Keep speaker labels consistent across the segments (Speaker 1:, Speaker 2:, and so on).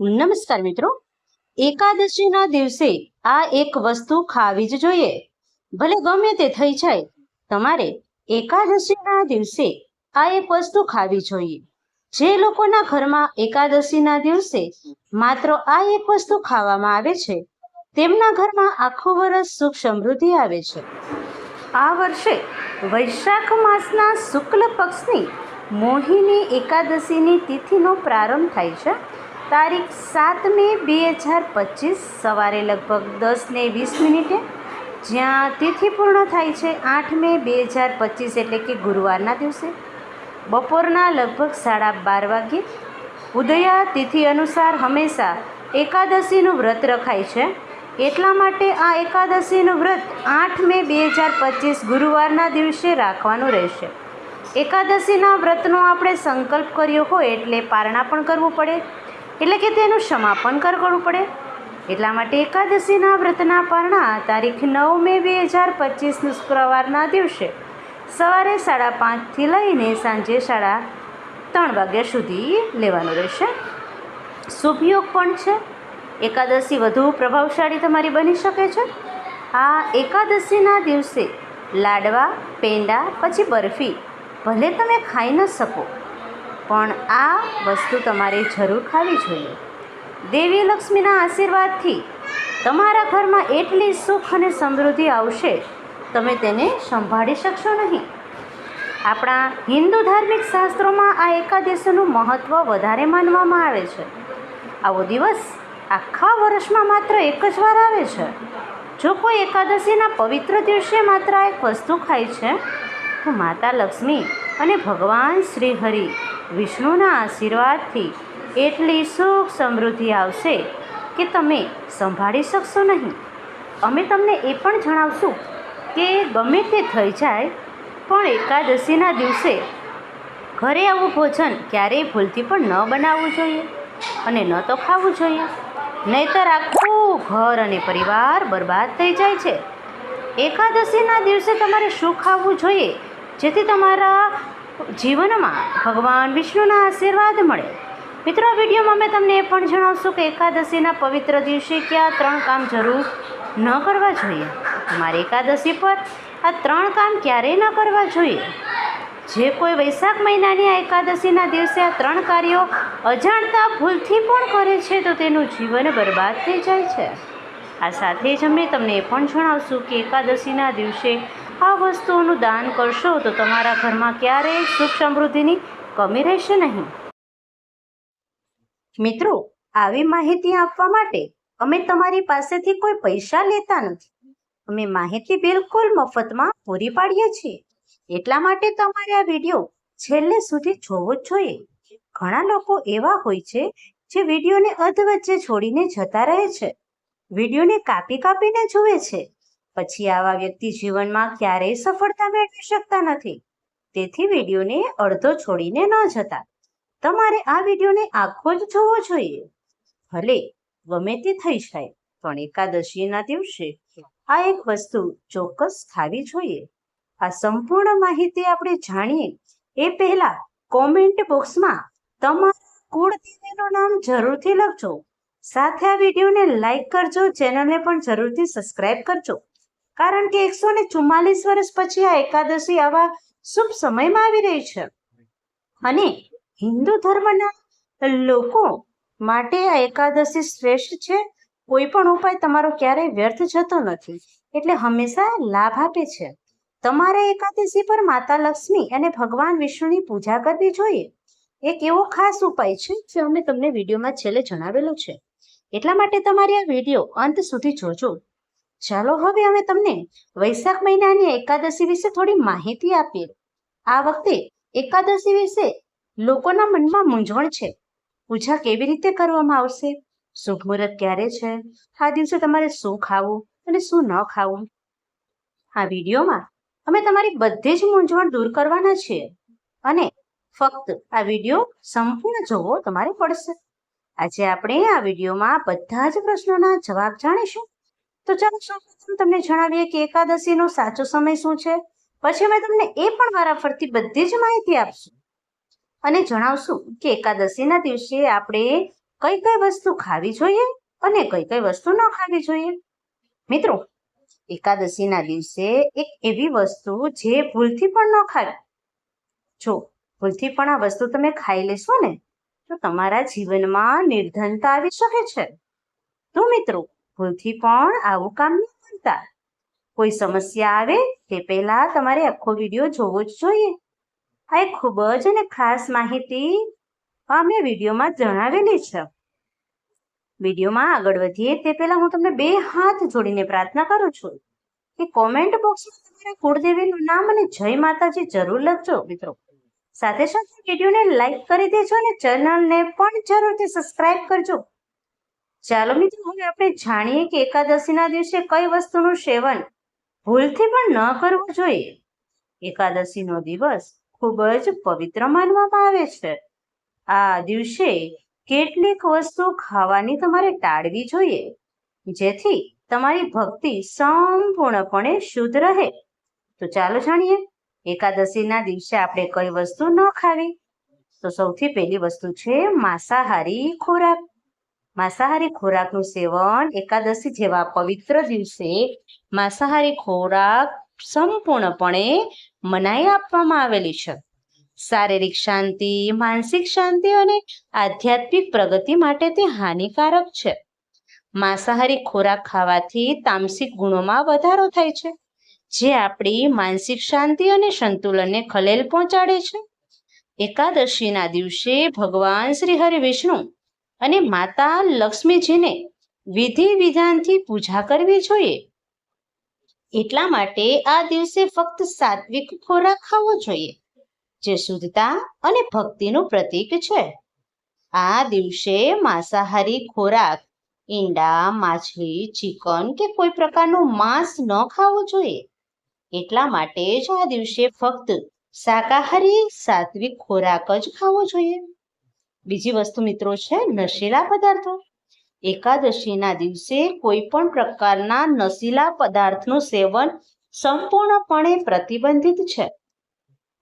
Speaker 1: નમસ્કાર મિત્રો. એકાદશીના દિવસે આ એક વસ્તુ ખાવી જ જોઈએ. ભલે ગમે તે થઈ જાય, તમારે એકાદશીના દિવસે આ એક વસ્તુ ખાવી જોઈએ. જે લોકોના ઘરમાં એકાદશીના દિવસે માત્ર આ એક વસ્તુ ખાવામાં આવે છે, તેમના ઘરમાં આખું વર્ષ સુખ સમૃદ્ધિ આવે છે. આ વર્ષે વૈશાખ માસના શુક્લ પક્ષની મોહિની એકાદશીની તિથિનો પ્રારંભ થાય છે. તારીખ સાત મે બે હજાર પચીસ સવારે લગભગ દસ ને વીસ મિનિટે, જ્યાં તિથિ પૂર્ણ થાય છે આઠ મે બે હજાર પચીસ એટલે કે ગુરુવારના દિવસે. બપોરના લગભગ સાડા બાર વાગ્યે ઉદયા તિથિ અનુસાર હંમેશા એકાદશીનું વ્રત રખાય છે. એટલા માટે આ એકાદશીનું વ્રત આઠ મે બે હજાર પચીસ ગુરુવારના દિવસે રાખવાનું રહેશે. એકાદશીના વ્રતનો આપણે સંકલ્પ કર્યો હોય એટલે પારણા પણ કરવું પડે. એટલે કે તેનું સમાપન કરવું પડે. એટલા માટે એકાદશીના વ્રતના પારણા તારીખ નવ મે બે હજાર પચીસનું શુક્રવારના દિવસે સવારે સાડા પાંચથી લઈને સાંજે સાડા ત્રણ વાગ્યા સુધી લેવાનું રહેશે. શુભ યોગ પણ છે. એકાદશી વધુ પ્રભાવશાળી તમારી બની શકે છે. આ એકાદશીના દિવસે લાડવા, પેંડા, પછી બરફી ભલે તમે ખાઈ ન શકો પણ આ વસ્તુ તમારે જરૂર ખાવી જોઈએ. દેવી લક્ષ્મીના આશીર્વાદથી તમારા ઘરમાં એટલી સુખ અને સમૃદ્ધિ આવશે, તમે તેને સંભાળી શકશો નહીં. આપણા હિન્દુ ધાર્મિક શાસ્ત્રોમાં આ એકાદશીનું મહત્ત્વ વધારે માનવામાં આવે છે. આવો દિવસ આખા વર્ષમાં માત્ર એક જ વાર આવે છે. જો કોઈ એકાદશીના પવિત્ર દિવસે માત્ર એક વસ્તુ ખાય છે, તો માતા લક્ષ્મી અને ભગવાન શ્રી હરિ વિષ્ણુના આશીર્વાદથી એટલી સુખ સમૃદ્ધિ આવશે કે તમે સંભાળી શકશો નહીં. અમે તમને એ પણ જણાવશું કે ગમે તે થઈ જાય, પણ એકાદશીના દિવસે ઘરે આવું ભોજન ક્યારેય ભૂલથી પણ ન બનાવવું જોઈએ અને ન તો ખાવું જોઈએ. નહીતર આખું ઘર અને પરિવાર બરબાદ થઈ જાય છે. એકાદશીના દિવસે તમારે શું ખાવું જોઈએ જેથી તમારા જીવનમાં ભગવાન વિષ્ણુના આશીર્વાદ મળે. મિત્રો, આ વિડીયોમાં અમે તમને એ પણ જણાવશું કે એકાદશીના પવિત્ર દિવસે ક્યાં ત્રણ કામ જરૂર ન કરવા જોઈએ. તમારે એકાદશી પર આ ત્રણ કામ ક્યારેય ન કરવા જોઈએ. જે કોઈ વૈશાખ મહિનાની આ એકાદશીના દિવસે આ ત્રણ કાર્યો અજાણતા ભૂલથી પણ કરે છે, તો તેનું જીવન બરબાદ થઈ જાય છે. આ સાથે જ અમે તમને એ પણ જણાવશું કે એકાદશીના દિવસે આ વસ્તુઓનું દાન કરશો તો તમારા ઘરમાં ક્યારેય સુખ સમૃદ્ધિની કમી રહેશે નહીં. મિત્રો, આવી માહિતી આપવા માટે અમે તમારી પાસેથી કોઈ પૈસા લેતા નથી. અમે માહિતી બિલકુલ મફતમાં પૂરી પાડીએ છીએ. એટલા માટે તમારે આ વીડિયો છેલ્લે સુધી જોવો જ જોઈએ. ઘણા લોકો એવા હોય છે જે વિડીયોને અધ વચ્ચે છોડીને જતા રહે છે. વિડીયોને કાપી કાપીને જુએ છે. પછી આવા વ્યક્તિ જીવનમાં ક્યારેય સફળતા મેળવી શકતા નથી. તેથી વિડીયોને અડધો છોડીને ન જતા. તમારે આ વિડીયોને આખો જ જોવો જોઈએ. ભલે ગમે તે થઈ જાય, પણ એકાદશીના દિવસે આ એક વસ્તુ ચોક્કસ ખાવી જોઈએ. આ સંપૂર્ણ માહિતી આપણે જાણીએ એ પહેલા કોમેન્ટ બોક્સમાં તમારા કુળદેવીનું નામ જરૂરથી લખજો. સાથે આ વિડીયોને લાઈક કરજો, ચેનલને પણ જરૂરથી સબસ્ક્રાઇબ કરજો. કારણ કે એકસો ને ચુમ્માલીસ વર્ષ પછી આ એકાદશી આવા શુભ સમયમાં આવી રહી છે. અને હિન્દુ ધર્મના લોકો માટે આ એકાદશી શ્રેષ્ઠ છે, કોઈ પણ ઉપાય તમારો ક્યારેય વ્યર્થ જતો નથી. એટલે હંમેશા લાભ આપે છે. તમારે એકાદશી પર માતા લક્ષ્મી અને ભગવાન વિષ્ણુની પૂજા કરવી જોઈએ. એક એવો ખાસ ઉપાય છે, જે અમે તમને વિડીયોમાં છેલ્લે જણાવેલો છે. એટલા માટે તમારે આ વીડિયો અંત સુધી જોજો. ચાલો હવે અમે તમને વૈશાખ મહિનાની એકાદશી વિશે થોડી માહિતી આપીએ. આ વખતે એકાદશી વિશે લોકોના મનમાં મૂંઝવણ છે. પૂજા કેવી રીતે કરવામાં આવશે? શુભ મુહૂર્ત ક્યારે છે? આ દિવસે તમારે શું ખાવું અને શું ન ખાવું? આ વિડીયોમાં અમે તમારી બધી જ મૂંઝવણ દૂર કરવાના છીએ. અને ફક્ત આ વીડિયો સંપૂર્ણ જોવો તમારે પડશે. આજે આપણે આ વિડીયોમાં બધા જ પ્રશ્નોના જવાબ જાણીશું. તો ચાલો સૌપ્રથમ તમને જણાવીએ કે એકાદશીનો સાચો સમય શું છે? પછી અમે તમને એ પણ વારાફરતી બધી જ માહિતી આપશું. અને જણાવશું કે એકાદશીના દિવસે આપણે કઈ કઈ વસ્તુ ખાવી જોઈએ અને કઈ કઈ વસ્તુ ન ખાવી જોઈએ. મિત્રો, એકાદશીના દિવસે એક એવી વસ્તુ જે ભૂલથી પણ ન ખાવી. જો ભૂલથી પણ આ વસ્તુ તમે ખાઈ લેશો ને, તો તમારા જીવનમાં નિર્ધનતા આવી શકે છે. તો મિત્રો ભૂલથી પણ આવું કામ ન કરતા. કોઈ સમસ્યા આવે તે પહેલા તમારે આખો વીડિયો જોવો જ જોઈએ. આ એક ખૂબ જ અને ખાસ માહિતી અમે વિડીયોમાં જણાવેલી છે. વિડીયોમાં આગળ વધીએ તે પહેલા હું તમને બે હાથ જોડીને પ્રાર્થના કરું છું કે કોમેન્ટ બોક્સમાં તમારા કુળદેવીનું નામ અને જય માતાજી જરૂર લખજો મિત્રો. સાથે સાથે વિડીયોને લાઈક કરી દેજો અને ચેનલને પણ જરૂરથી સબસ્ક્રાઇબ કરજો. ચાલો મિત્રો, હવે આપણે જાણીએ કે એકાદશીના દિવસે કઈ વસ્તુનું સેવન ભૂલથી પણ ન કરવું જોઈએ. એકાદશીનો દિવસ ખૂબ જ પવિત્ર માનવામાં આવે છે. આ દિવસે કેટલીક વસ્તુ ખાવાની તમારે ટાળવી જોઈએ, જેથી તમારી ભક્તિ સંપૂર્ણપણે શુદ્ધ રહે. તો ચાલો જાણીએ, એકાદશીના દિવસે આપણે કઈ વસ્તુ ન ખાવી? તો સૌથી પહેલી વસ્તુ છે માંસાહારી ખોરાક. માંસાહારી ખોરાકનું સેવન એકાદશી જેવા પવિત્ર દિવસે માંસાહારી ખોરાક સંપૂર્ણપણે મનાઈ આપવામાં આવેલી છે શારીરિક શાંતિ માનસિક શાંતિ અને આધ્યાત્મિક પ્રગતિ માટે તે હાનિકારક છે માંસાહારી ખોરાક ખાવાથી તામસિક ગુણોમાં વધારો થાય છે, જે આપણી માનસિક શાંતિ અને સંતુલનને ખલેલ પહોંચાડે છે. એકાદશીના દિવસે ભગવાન શ્રી હરિ વિષ્ણુ અને માતા લક્ષ્મીજીને વિધિ વિધાનથી પૂજા કરવી જોઈએ. એટલા માટે આ દિવસે ફક્ત સાત્વિક ખોરાક ખાવો જોઈએ, જે શુદ્ધતા અને ભક્તિનું પ્રતીક છે. આ દિવસે માંસાહારી ખોરાક, ઈંડા, માછલી, ચિકન કે કોઈ પ્રકારનું માંસ ન ખાવું જોઈએ. એટલા માટે જ આ દિવસે ફક્ત શાકાહારી સાત્વિક ખોરાક જ ખાવો જોઈએ. બીજી વસ્તુ મિત્રો છે, નશીલા પદાર્થો. એકાદશીના દિવસે કોઈ પણ પ્રકારના નશીલા પદાર્થનું સેવન સંપૂર્ણપણે પ્રતિબંધિત છે.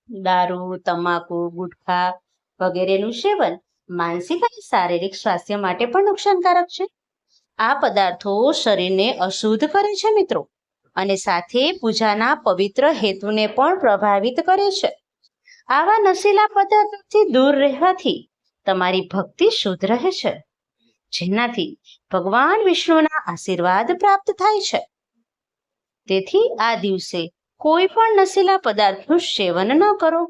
Speaker 1: દારૂ, તમાકુ, ગુટખા વગેરેનું સેવન માનસિક અને શારીરિક સ્વાસ્થ્ય માટે પણ નુકસાનકારક છે. આ પદાર્થો શરીરને અશુદ્ધ કરે છે મિત્રો અને સાથે પૂજાના પવિત્ર હેતુને પણ પ્રભાવિત કરે છે. આવા નશીલા પદાર્થોથી દૂર રહેવાથી તમારી ભક્તિ શુદ્ધ રહે છે. જેનાથી ભગવાન વિષ્ણુના આશીર્વાદ પ્રાપ્ત થાય છે. તેથી આ દિવસે કોઈ પણ નશીલા પદાર્થનું સેવન ન કરો.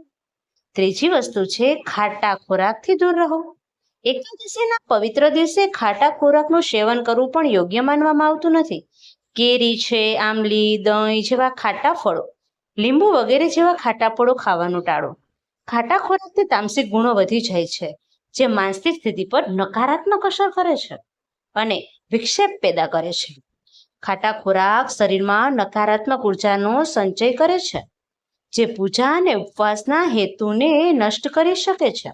Speaker 1: ત્રીજી વસ્તુ છે, ખાટા ખોરાકથી દૂર રહો. એકાદશીના પવિત્ર દિવસે ખાટા ખોરાકનું સેવન કરવું પણ યોગ્ય માનવામાં આવતું નથી. કેરી છે, આંબલી, દહીં જેવા ખાટા ફળો, લીંબુ વગેરે જેવા ખાટા ફળો ખાવાનું ટાળો. ખાટા ખોરાકથી તામસિક ગુણો વધી જાય છે. જે માનસિક સ્થિતિ પર નકારાત્મક અસર કરે છે અને વિક્ષેપ પેદા કરે છે. ખાટા ખોરાક શરીરમાં નકારાત્મક ઉર્જાનો સંચય કરે છે, જે પૂજા અને ઉપવાસના હેતુને નષ્ટ કરી શકે છે.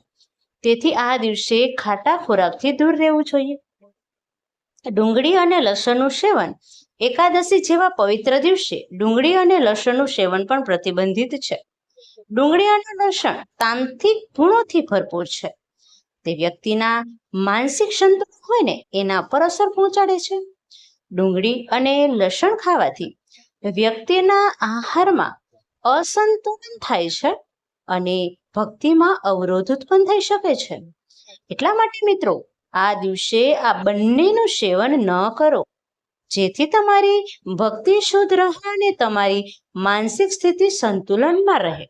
Speaker 1: તેથી આ દિવસે ખાટા ખોરાકથી દૂર રહેવું જોઈએ. ડુંગળી અને લસણનું સેવન એકાદશી જેવા પવિત્ર દિવસે ડુંગળી અને લસણનું સેવન પણ પ્રતિબંધિત છે. ડુંગળી અને લસણ તાંત્રિક ગુણોથી ભરપૂર છે. તે વ્યક્તિના માનસિક સંતુલન હોય ને, એના પર અસર પહોંચાડે છે. ડુંગળી અને લસણ ખાવાથી વ્યક્તિના આહારમાં અસંતુલન થાય છે અને ભક્તિમાં અવરોધ ઉત્પન્ન થઈ શકે છે. એટલા માટે મિત્રો, આ દિવસે આ બંનેનું સેવન ન કરો. જેથી તમારી ભક્તિ શુદ્ધ રહે અને તમારી માનસિક સ્થિતિ સંતુલનમાં રહે.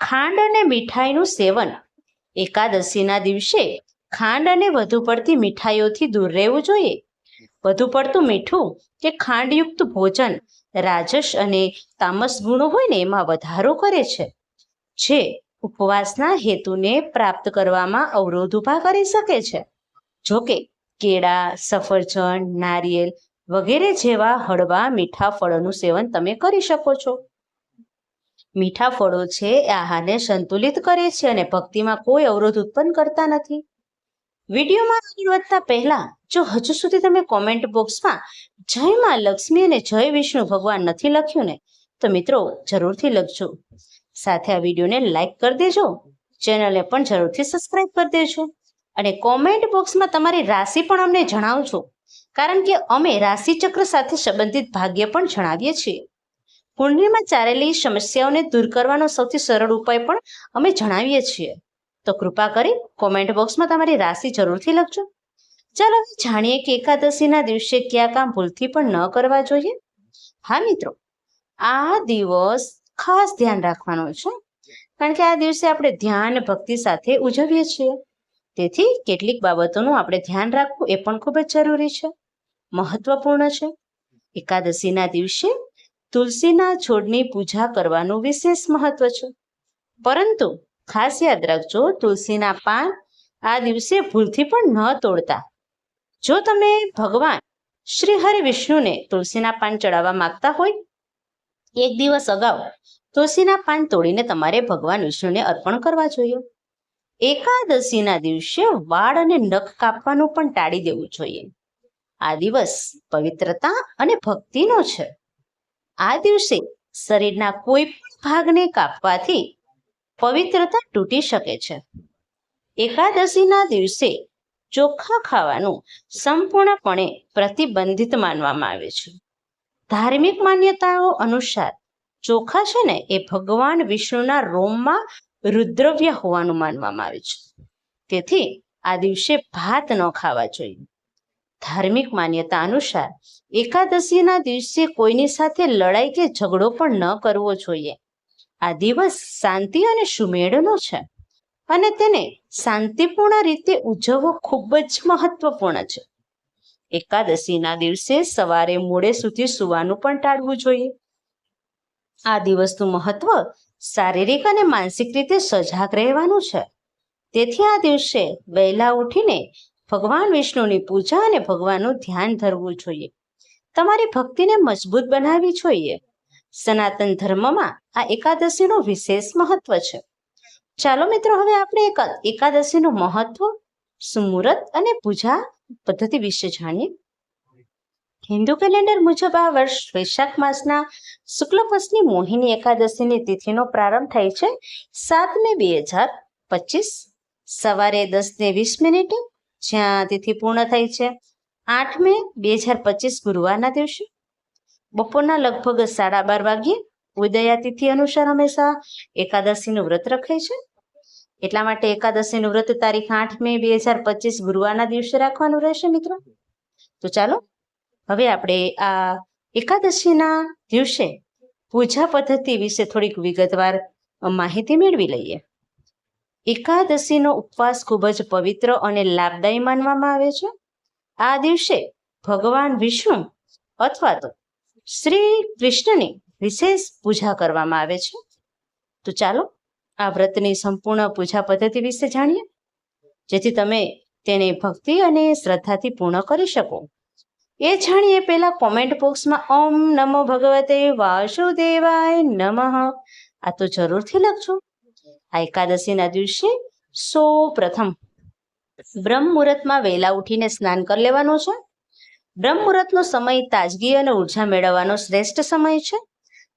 Speaker 1: ખાંડ અને મીઠાઈનું સેવન એકાદશીના દિવસે ખાંડ અને વધુ પડતી મીઠાઈઓથી દૂર રહેવું જોઈએ. વધુ પડતું મીઠું કે ખાંડયુક્ત ભોજન રાજસ અને તામસ ગુણો હોય ને એમાં વધારો કરે છે, જે ઉપવાસના હેતુને પ્રાપ્ત કરવામાં અવરોધ ઊભા કરી શકે છે. જોકે કેળા, સફરજન, નારિયેલ વગેરે જેવા હળવા મીઠા ફળોનું સેવન તમે કરી શકો છો. મીઠા ફળો છે એ આહારને સંતુલિત કરે છે અને ભક્તિમાં કોઈ અવરોધ ઉત્પન્ન કરતા નથી. વિડીયોમાં આગળ વધતા પહેલા, જો હજુ સુધી તમે કોમેન્ટ બોક્સમાં જય માં લક્ષ્મી અને જય વિષ્ણુ ભગવાન નથી લખ્યું ને, તો મિત્રો જરૂરથી લખજો. સાથે આ વિડીયોને લાઈક કરી દેજો, ચેનલને પણ જરૂરથી સબસ્ક્રાઈબ કરી દેજો અને કોમેન્ટ બોક્સમાં તમારી રાશિ પણ અમને જણાવજો. કારણ કે અમે રાશિચક્ર સાથે સંબંધિત ભાગ્ય પણ જણાવીએ છીએ. કુંડળીમાં ચારેલી સમસ્યાઓને દૂર કરવાનો સૌથી સરળ ઉપાય પણ અમે જણાવીએ છીએ. તો કૃપા કરી કોમેન્ટ બોક્સમાં તમારી રાશિ જરૂરથી લખજો. ચાલો હવે જાણીએ કે એકાદશીના દિવસે કયા કામ ભૂલથી પણ ન કરવા જોઈએ. હા, મિત્રો. આ દિવસ ખાસ ધ્યાન રાખવાનો છે. કારણ કે આ દિવસે આપણે ધ્યાન, ભક્તિ સાથે ઉજવીએ છીએ. તેથી કેટલીક બાબતોનું આપણે ધ્યાન રાખવું એ પણ ખૂબ જ જરૂરી છે. મહત્વપૂર્ણ છે. એકાદશીના દિવસે તુલસીના છોડની પૂજા કરવાનું વિશેષ મહત્વ છે. પરંતુ ખાસ યાદ રાખજો, તુલસીના પાન આ દિવસે ભૂલથી પણ ન તોડતા. જો તમે ભગવાન શ્રી હરિ વિષ્ણુને તુલસીના પાન ચડાવવા માંગતા હોય, એક દિવસ અગાઉ તુલસીના પાન તોડીને તમારે ભગવાન વિષ્ણુને અર્પણ કરવા જોઈએ. એકાદશીના દિવસે વાળ અને નખ કાપવાનું પણ ટાળી દેવું જોઈએ. આ દિવસ પવિત્રતા અને ભક્તિનો છે. આ દિવસે શરીરના કોઈ ભાગને કાપવાથી પવિત્રતા તૂટી શકે છે. એકાદશીના દિવસે ચોખ્ખા ખાવાનું સંપૂર્ણપણે પ્રતિબંધિત માનવામાં આવે છે. ધાર્મિક માન્યતાઓ અનુસાર ચોખા છે ને એ ભગવાન વિષ્ણુના રોમમાં રુદ્રવ્ય હોવાનું માનવામાં આવે છે. તેથી આ દિવસે ભાત ન ખાવા જોઈએ. ધાર્મિક માન્યતા અનુસાર એકાદશીના દિવસે કોઈની સાથે લડાઈ કે ઝઘડો પણ ન કરવો જોઈએ. આ દિવસ શાંતિ અને સુમેળનો છે અને તેને શાંતિપૂર્ણ રીતે ઉજવવો ખૂબ જ મહત્વપૂર્ણ છે. એકાદશીના દિવસે સવારે મોડે સુધી સુવાનું પણ ટાળવું જોઈએ. આ દિવસનું મહત્વ શારીરિક અને માનસિક રીતે સજાગ રહેવાનું છે. તેથી આ દિવસે વહેલા ઉઠીને ભગવાન વિષ્ણુની પૂજા અને ભગવાનનું ધ્યાન ધરવું જોઈએ. તમારી ભક્તિને મજબૂત બનાવવી જોઈએ. સનાતન ધર્મમાં આ એકાદશીનું વિશેષ મહત્વ છે. ચાલો મિત્રો, હવે આપણે એક એકાદશીનું મહત્વ સુમુહૂર્ત અને પૂજા પદ્ધતિ વિશે જાણીએ. હિન્દુ કેલેન્ડર મુજબ આ વર્ષ વૈશાખ માસના શુક્લ પક્ષની મોહિની એકાદશીની તિથિનો પ્રારંભ થાય છે સાત મે બે હજાર પચીસ. સવારે દસ ને વીસ મિનિટે જ્યાં તિથિ પૂર્ણ થાય છે. આઠ મે બે હજાર પચીસ ગુરુવારના દિવસે બપોરના લગભગ સાડા બાર વાગ્યે ઉદયા તિથિ અનુસાર હંમેશા એકાદશીનું વ્રત રખાય છે. એટલા માટે એકાદશીનું વ્રત તારીખ આઠ મે બે હજાર પચીસ ગુરુવારના દિવસે રાખવાનું રહેશે મિત્રો. તો ચાલો, હવે આપણે આ એકાદશીના દિવસે પૂજા પદ્ધતિ વિશે થોડીક વિગતવાર માહિતી મેળવી લઈએ. એકાદશીનો ઉપવાસ ખૂબ જ પવિત્ર અને લાભદાયી માનવામાં આવે છે. આ દિવસે ભગવાન વિષ્ણુ અથવા તો શ્રી કૃષ્ણની વિશેષ પૂજા કરવામાં આવે છે. તો ચાલો આ વ્રતની સંપૂર્ણ પૂજા પદ્ધતિ વિશે જાણીએ. જેથી તમે તેને ભક્તિ અને શ્રદ્ધાથી પૂર્ણ કરી શકો. એ જાણીએ પહેલા કોમેન્ટ બોક્સમાં ઓમ નમો ભગવતે વાસુદેવાય નમઃ. આ તો જરૂરથી લખજો. આ એકાદશીના દિવસે સૌ પ્રથમ બ્રહ્મ મુહૂર્તમાં વહેલા ઉઠીને સ્નાન કરી લેવાનું છે. બ્રહ્મ મુહૂર્તનો સમય તાજગી અને ઊર્જા મેળવવાનો શ્રેષ્ઠ સમય છે.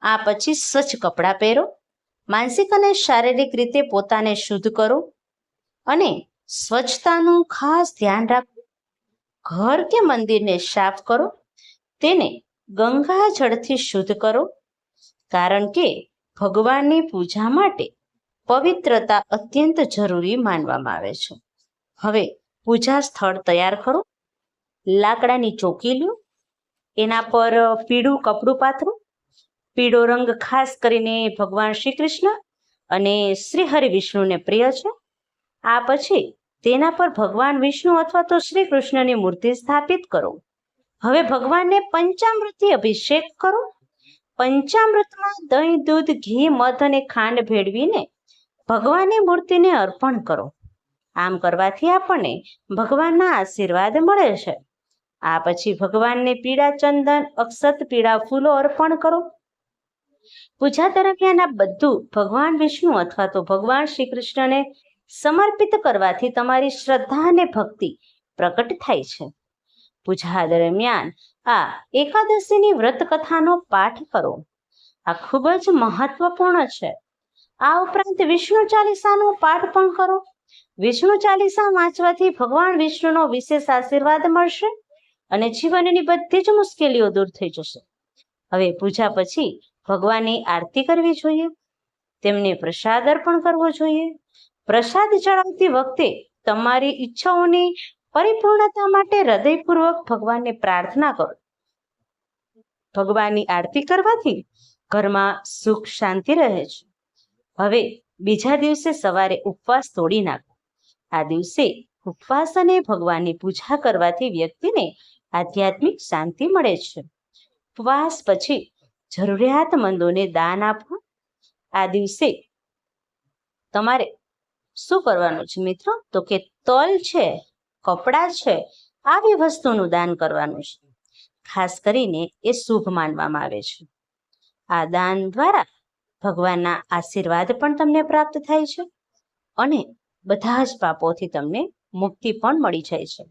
Speaker 1: આ પછી સ્વચ્છ કપડાં પહેરો. માનસિક અને શારીરિક રીતે પોતાને શુદ્ધ કરો. અને સ્વચ્છતાનું ખાસ ધ્યાન રાખો. ઘર કે મંદિરને સાફ કરો. તેને ગંગા જળથી શુદ્ધ કરો. કારણ કે ભગવાનની પૂજા માટે પવિત્રતા અત્યંત જરૂરી માનવામાં આવે છે. હવે પૂજા સ્થળ તૈયાર કરો. લાકડાની ચોકી લ્યો એના પર પીળું કપડું પાથરું, પીળો રંગ ખાસ કરીને ભગવાન શ્રી કૃષ્ણ અને શ્રી હરિ વિષ્ણુને પ્રિય છે. આ પછી તેના પર ભગવાન વિષ્ણુ અથવા તો શ્રી કૃષ્ણની મૂર્તિ સ્થાપિત કરો. હવે ભગવાનને પંચામૃતથી અભિષેક કરો. પંચામૃતમાં દહીં, દૂધ, ઘી, મધ અને ખાંડ ભેળવીને ભગવાનની મૂર્તિને અર્પણ કરો. આમ કરવાથી આપણને ભગવાનના આશીર્વાદ મળે છે. આ પછી ભગવાનને પીળા ચંદન, અક્ષત પીળા ફૂલો અર્પણ કરો. પૂજા દરમિયાન આ બધું ભગવાન વિષ્ણુ અથવા તો ભગવાન શ્રી કૃષ્ણને સમર્પિત કરવાથી તમારી શ્રદ્ધા અને ભક્તિ પ્રકટ થાય છે. પૂજા દરમિયાન આ એકાદશીની વ્રત કથાનો પાઠ કરો. આ ખૂબ જ મહત્વપૂર્ણ છે. આ ઉપરાંત વિષ્ણુ ચાલીસાનો પાઠ પણ કરો. વિષ્ણુ ચાલીસા વાંચવાથી ભગવાન વિષ્ણુનો વિશેષ આશીર્વાદ મળશે અને જીવનની બધી જ મુશ્કેલીઓ દૂર થઈ જશે. હવે પૂજા પછી ભગવાનની આરતી કરવી જોઈએ, તેમને પ્રસાદ અર્પણ કરવો જોઈએ. પ્રસાદ ચડાવતી વખતે તમારી ઈચ્છાઓની પરિપૂર્ણતા માટે હૃદયપૂર્વક ભગવાનને પ્રાર્થના કરો. ભગવાનની આરતી કરવાથી ઘરમાં સુખ શાંતિ રહે છે. હવે બીજા દિવસે સવારે ઉપવાસ તોડી નાખો. આ દિવસે ઉપવાસ અને ભગવાનની પૂજા કરવાથી વ્યક્તિને આધ્યાત્મિક શાંતિ મળે છે. ઉપવાસ પછી જરૂરિયાતમંદોને દાન આપવું આ દિવસે તમારે શું કરવાનું છે મિત્રો? તો કે તલ છે, કપડાં છે, આવી વસ્તુનું દાન કરવાનું છે. ખાસ કરીને એ શુભ માનવામાં આવે છે. આ દાન દ્વારા ભગવાનના આશીર્વાદ પણ તમને પ્રાપ્ત થાય છે અને બધા જ પાપોથી તમને મુક્તિ પણ મળી જાય છે.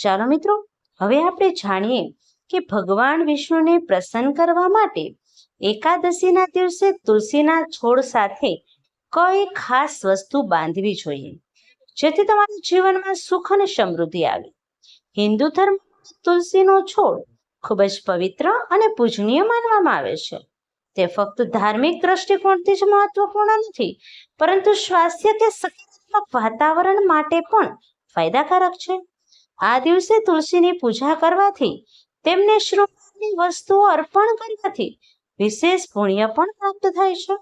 Speaker 1: ચાલો મિત્રો, હવે આપણે જાણીએ કે ભગવાન વિષ્ણુને પ્રસન્ન કરવા માટે એકાદશીના દિવસે તુલસીના છોડ સાથે કઈ ખાસ વસ્તુ બાંધવી જોઈએ? જેથી તમારા જીવનમાં સુખ અને સમૃદ્ધિ આવે. હિન્દુ ધર્મ તુલસીનો છોડ ખૂબ જ પવિત્ર અને પૂજનીય માનવામાં આવે છે. તે ફક્ત ધાર્મિક દ્રષ્ટિકોણથી જ મહત્વપૂર્ણ નથી, પરંતુ સ્વાસ્થ્ય કે સકારાત્મક વાતાવરણ માટે પણ ફાયદાકારક છે. આ દિવસે તુલસીની પૂજા કરવાથી તેમને શ્રૃંગારની વસ્તુઓ અર્પણ કરવાથી વિશેષ પુણ્ય પણ પ્રાપ્ત થાય છે.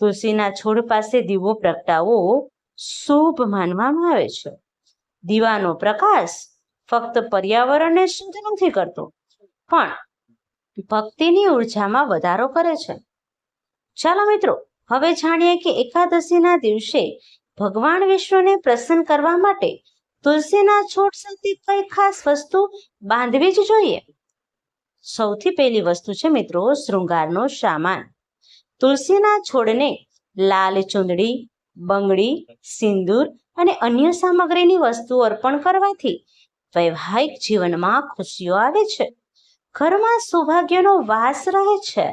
Speaker 1: તુલસીના છોડ પાસે દીવો પ્રગટાવવો શુભ માનવામાં આવે છે. દીવાનો પ્રકાશ ફક્ત પર્યાવરણને શુદ્ધ નથી કરતો, પણ ભક્તિની ઉર્જામાં વધારો કરે છે. ચાલો મિત્રો, હવે જાણીએ કે એકાદશીના દિવસે ભગવાન વિષ્ણુને પ્રસન્ન કરવા માટે તુલસીના છોડ સાથે કઈ ખાસ વસ્તુ બાંધવી જ જોઈએ? સૌથી પહેલી વસ્તુ છે મિત્રો, શૃંગારનો સામાન. તુલસીના છોડને લાલ ચુંદડી, બંગડી, સિંદૂર અને અન્ય સામગ્રીની વસ્તુ અર્પણ કરવાથી વૈવાહિક જીવનમાં ખુશીઓ આવે છે. ઘરમાં સૌભાગ્યનો વાસ રહે છે.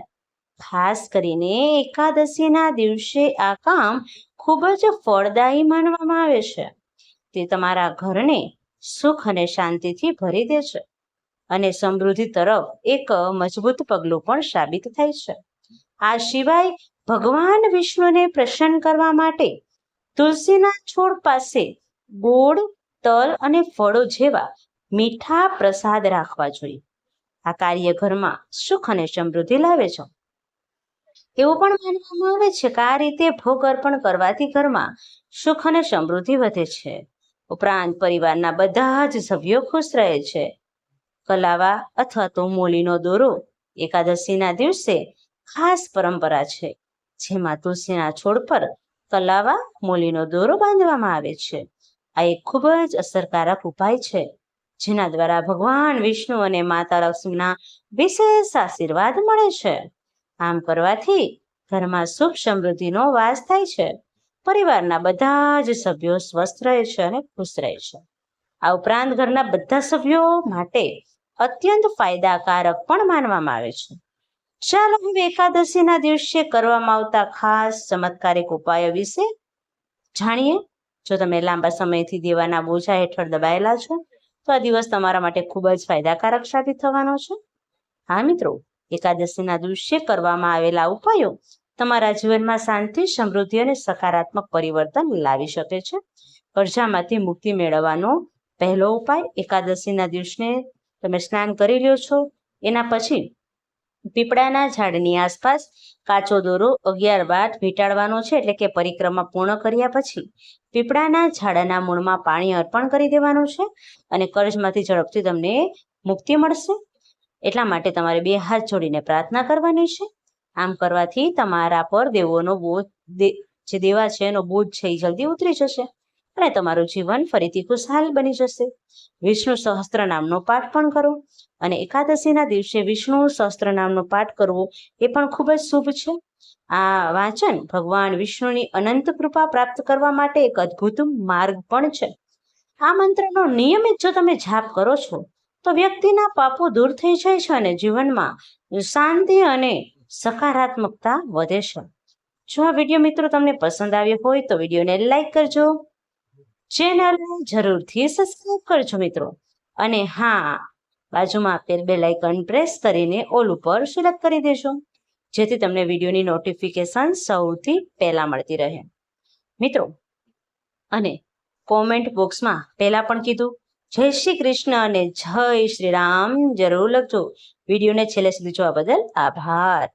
Speaker 1: ખાસ કરીને એકાદશીના દિવસે આ કામ ખૂબ જ ફળદાયી માનવામાં આવે છે. તે તમારા ઘરને સુખ અને શાંતિથી ભરી દે છે અને સમૃદ્ધિ તરફ એક મજબૂત પગલું પણ સાબિત થાય છે. આ સિવાય ભગવાન વિષ્ણુને પ્રસન્ન કરવા માટે તુલસીના છોડ પાસે ગોળ, તલ અને ફળો જેવા મીઠા પ્રસાદ રાખવા જોઈએ. આ કાર્ય ઘરમાં સુખ અને સમૃદ્ધિ લાવે છે. એવું પણ માનવામાં આવે છે કે આ રીતે ભોગ અર્પણ કરવાથી ઘરમાં સુખ અને સમૃદ્ધિ વધે છે. ઉપરાંત પરિવારના બધા જ સભ્યો ખુશ રહે છે. કલાવા અથવા તો મોલીનો દોરો એકાદશીના દિવસે ખાસ પરંપરા છે, જેમાં તુલસીના છોડ પર કલાવા, મોલીનો દોરો બાંધવામાં આવે છે. આ એક ખૂબ જ અસરકારક ઉપાય છે. જેના દ્વારા ભગવાન વિષ્ણુ અને માતા લક્ષ્મીના વિશેષ આશીર્વાદ મળે છે. આમ કરવાથી ઘરમાં સુખ સમૃદ્ધિનો વાસ થાય છે. પરિવારના બધા જ સભ્યો સ્વસ્થ રહે છે અને ખુશ રહે છે. આ ઉપરાંત ઘરના બધા સભ્યો માટે અત્યંત ફાયદાકારક પણ માનવામાં આવે છે. ચાલો હવે એકાદશીના દિવસે કરવામાં આવતા ખાસ ચમત્કારિક ઉપાયો વિશે જાણીએ. જો તમે લાંબા સમયથી દેવાના બોજા હેઠળ દબાયેલા છો તો આ દિવસ તમારા માટે ખૂબ જ ફાયદાકારક સાબિત થવાનો છે. હા, મિત્રો, એકાદશીના દિવસે કરવામાં આવેલા ઉપાયો તમારા જીવનમાં શાંતિ, સમૃદ્ધિ અને સકારાત્મક પરિવર્તન લાવી શકે છે. કરજામાંથી મુક્તિ મેળવવાનો પહેલો ઉપાય એકાદશીના દિવસને તમે સ્નાન કરી લ્યો છો. એના પછી પીપળાના ઝાડની આસપાસ કાચો દોરો અગિયાર બાદ વીંટાળવાનો છે એટલે કે પરિક્રમા પૂર્ણ કર્યા પછી પીપળાના ઝાડના મૂળમાં પાણી અર્પણ કરી દેવાનું છે અને કરજમાંથી ઝડપથી તમને મુક્તિ મળશે. એટલા માટે તમારે બે હાથ જોડીને પ્રાર્થના કરવાની છે. આમ કરવાથી તમારા પર દેવોનો બોધ જે દેવા છે એનો બોધ છે એ જલ્દી ઉતરી જશે અને તમારું જીવન ફરીથી ખુશહાલ બની જશે. વિષ્ણુ સહસ્ત્ર નામનો પાઠ પણ કરો. અને એકાદશીના દિવસે વિષ્ણુ સહસ્ત્ર નામનો પાઠ કરવો એ પણ ખૂબ જ શુભ છે. આ વાંચન ભગવાન વિષ્ણુની અનંત કૃપા પ્રાપ્ત કરવા માટે એક અદ્ભુત માર્ગ પણ છે. આ મંત્રનો નિયમિત જો તમે જાપ કરો છો, તો વ્યક્તિના પાપો દૂર થઈ જાય છે અને જીવનમાં શાંતિ અને સકારાત્મકતા વધે છે. જો આ વીડિયો મિત્રો તમને પસંદ આવ્યો હોય, તો વિડીયોને લાઈક કરજો. ચેનલને જરૂરથી સબસ્ક્રાઈબ કરજો મિત્રો. અને હા બાજુમાં આપેલ બે લાઇકન પ્રેસ કરીને ઓલ ઉપર સિલેક્ટ કરી દેજો, જેથી તમને વિડીયોની નોટિફિકેશન સૌથી પહેલાં મળતી રહે. મિત્રો, અને કોમેન્ટ બોક્સમાં પહેલાં પણ કીધું, જય શ્રી કૃષ્ણ અને જય શ્રી રામ જરૂર લખજો. વિડીયોને છેલ્લે સુધી જોવા બદલ આભાર.